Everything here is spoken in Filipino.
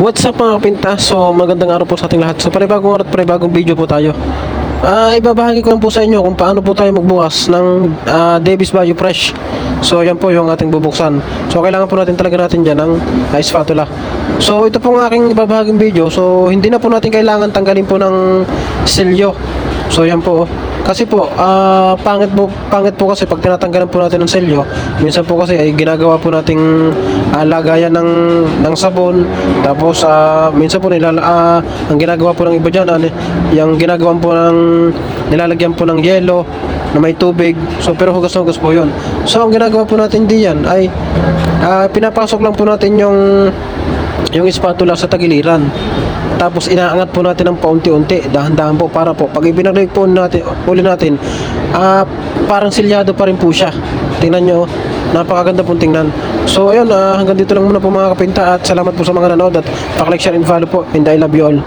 What's up mga kapinta? So magandang araw po sa ating lahat. So panibagong araw at panibagong video po tayo. Ah, ibabahagi ko lang po sa inyo kung paano po tayo magbukas ng ah, Davis Bayou Fresh. So yan po yung ating bubuksan. So kailangan po natin talaga natin dyan ng ah, spatula. So ito po ang aking ibabahaging video. So hindi na po natin kailangan tanggalin po ng selyo. So yan po. Kasi po, ah, pangit po, pangit po kasi pag tinatanggalan po natin ng selyo, minsan po kasi ay ginagawa po nating ah, lagayan ng ng sabon, tapos ah, minsan po nilala, ah, ang ginagawa po ng iba diyan, ano, yung ginagawa po ng nilalagyan po ng yelo na may tubig. So pero hugas-hugas po 'yon. So ang ginagawa po natin diyan ay ah, pinapasok lang po natin yung yung spatula sa tagiliran. Tapos inaangat po natin ng paunti-unti, dahan-dahan po para po pag ibinalik po natin, uli natin, ah parang silyado pa rin po siya. Tingnan nyo, napakaganda pong tingnan. So ayun, ah, hanggang dito lang muna po mga kapinta at salamat po sa mga nanood at pak-like, share and follow po and I love you all.